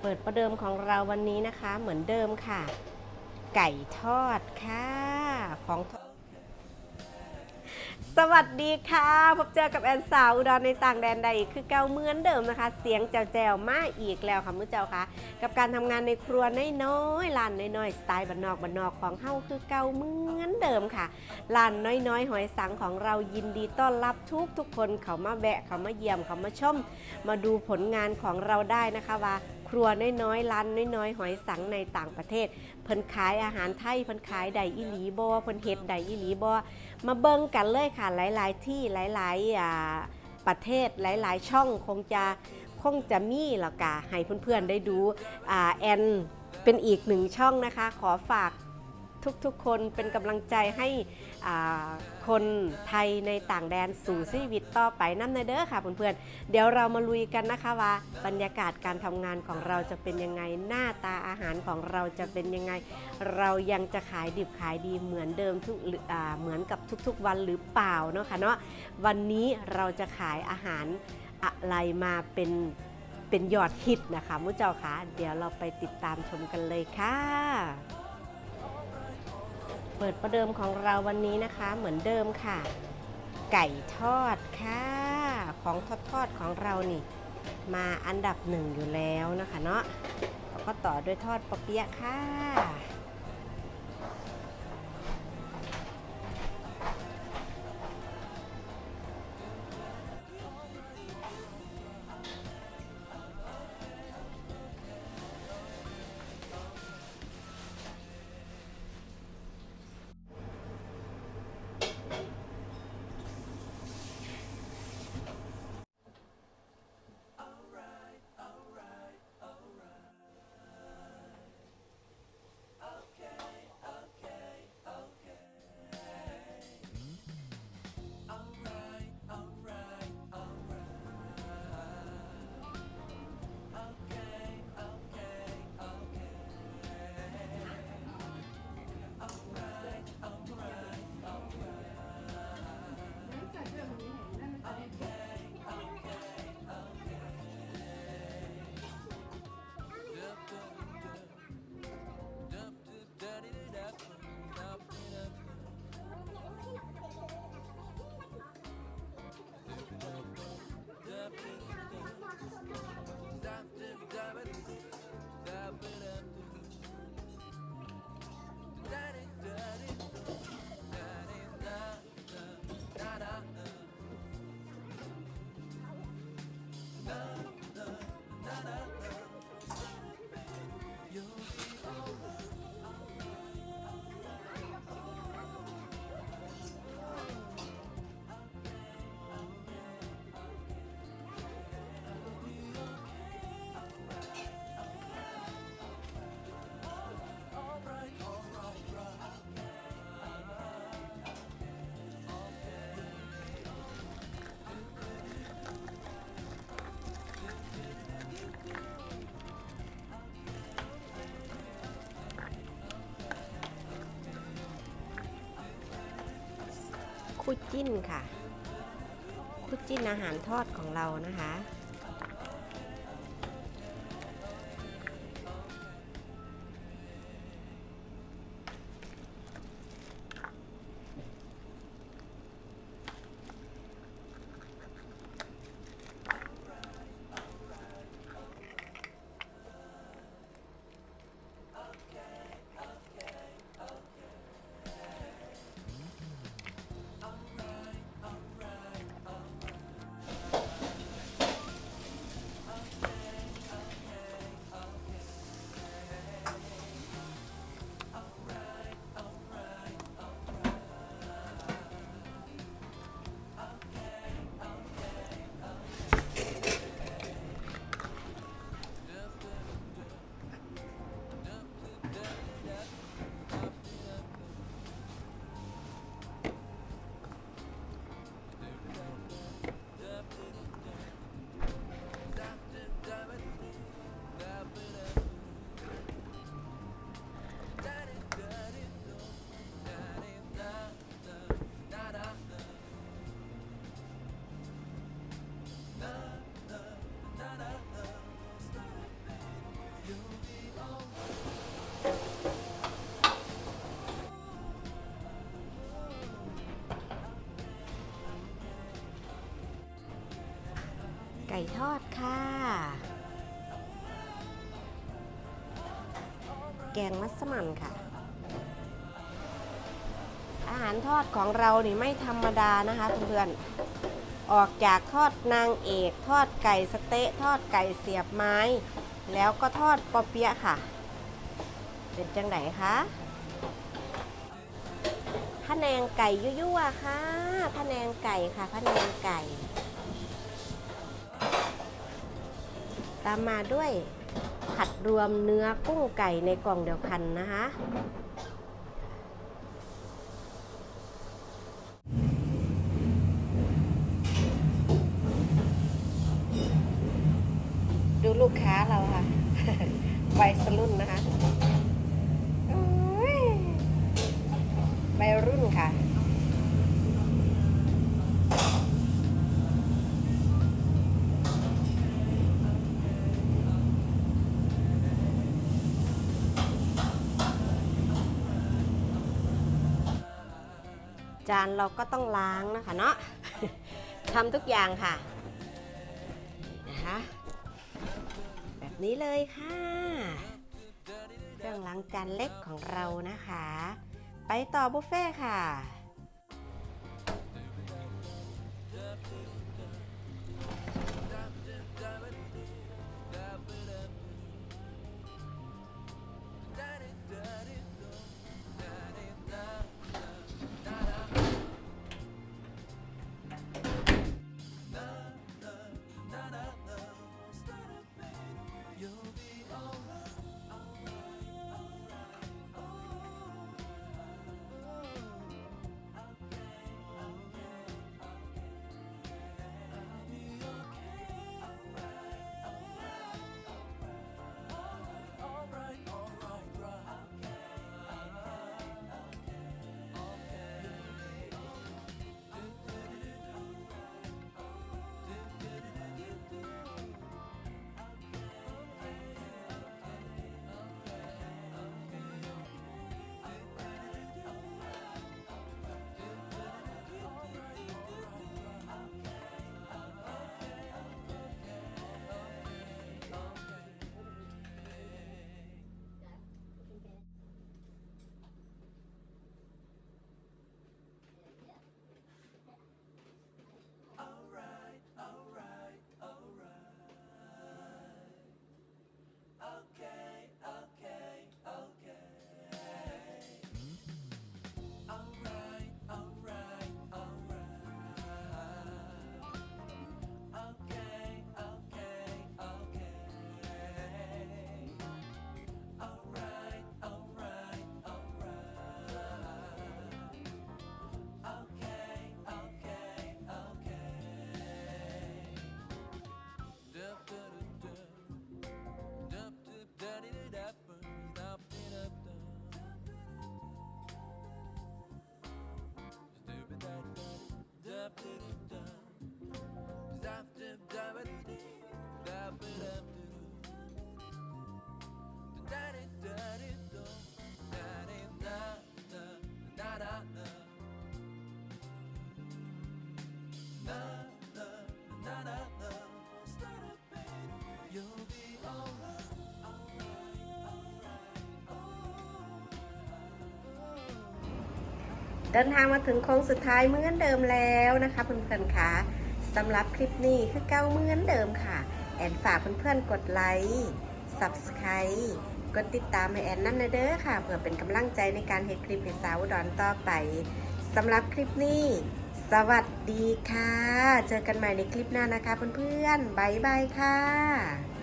เปิดประเดิมของเราวันนี้นะคะเหมือนเดิมค่ะ ไก่ทอดค่ะของทอดสวัสดีค่ะ พบเจอกับแอนสาวอุดรในต่างแดนใดอีกคือเก่าเหมือนเดิมนะคะ เสียงแจวๆมาอีกแล้วค่ะมุ้เจ้าค่ะ กับการทำงานในครัวน้อยๆร้านน้อยๆสไตล์บ้านนอกบ้านนอกของเฮาคือเก่าเหมือนเดิมค่ะร้านน้อยๆ หอยสังของเรายินดีต้อนรับทุกทุกคนเขามาแวะเขามาเยี่ยมเขามาชม มาดูผลงานของเราได้นะคะว่า ครัวน้อยๆร้านน้อยๆ หอยสังในต่างประเทศ เพิ่นขายอาหารไทยเพิ่นขายไดอีหลีบอเพิ่นเฮ็ดไดอีหลีบอมาเบิ่งกันเลยค่ะหลาย ๆ ที่หลายๆประเทศหลาย ๆ ช่องคงจะคงจะมีแล้วกะให้เพื่อนๆได้ดูอแอนเป็นอีกหนึ่งช่องนะคะ ขอฝาก ทุกๆ คนเป็นกำลังใจให้คนไทยในต่างแดนสู่ชีวิตต่อไปน้ำในเด้อค่ะเพื่อนๆเดี๋ยวเรามาลุยกันนะคะว่า บรรยากาศการทำงานของเราจะเป็นยังไงหน้าตาอาหารของเราจะเป็นยังไง เรายังจะขายดิบขายดีเหมือนเดิมทุกเหมือนกับทุกๆ วันหรือเปล่าเนาะค่ะเนาะวันนี้เราจะขายอาหารอะไรมาเป็นเป็นยอดฮิตนะคะมุเจ้าคะเดี๋ยวเราไปติดตามชมกันเลยค่ะ เปิดประเดิมของเราวันนี้นะคะเหมือนเดิมค่ะ ไก่ทอดค่ะ ของทอดทอดของเรานี่ มาอันดับหนึ่งอยู่แล้วนะคะเนาะแล้วก็ต่อด้วยทอดปะเปี๊ยะค่ะ จิ้นค่ะคู่จิ้นอาหารทอดของเรานะคะ ไก่ทอดค่ะ แกงมัสมั่นค่ะ อาหารทอดของเรานี่ไม่ธรรมดานะคะเพื่อนๆ ออกจากทอดนางเอก ทอดไก่สเต๊ะ ทอดไก่เสียบไม้ แล้วก็ทอดปอเปี๊ยะค่ะ เป็นจังไหนคะพะแนงไก่ยั่วๆค่ะพะแนงไก่ค่ะพะแนงไก่ ตามมาด้วยผัดรวมเนื้อกุ้งไก่ในกล่องเดียวกันนะคะ ดูลูกค้าเราค่ะวัยสรุ่นนะคะวัยรุ่นค่ะ จานเราก็ต้องล้างนะคะเนาะทำทุกอย่างค่ะนะคะแบบนี้เลยค่ะ เครื่องล้างจานเล็กของเรานะคะ ไปต่อบุฟเฟ่ค่ะ เดินทางมาถึงโค้งสุดท้ายเหมือนเดิมแล้วนะคะเพื่อนๆค่ะสำหรับคลิปนี้คือเก้าเหมือนเดิมค่ะ แอนฝากเพื่อนๆกดไลค์ Subscribe กดติดตามให้แอนนั่นนะเด้อค่ะ เพื่อเป็นกำลังใจในการเฮ็ดคลิปให้สาวดอนต่อไปสำหรับคลิปนี้ สวัสดีค่ะ เจอกันใหม่ในคลิปหน้านะคะเพื่อนๆบ๊ายบายค่ะ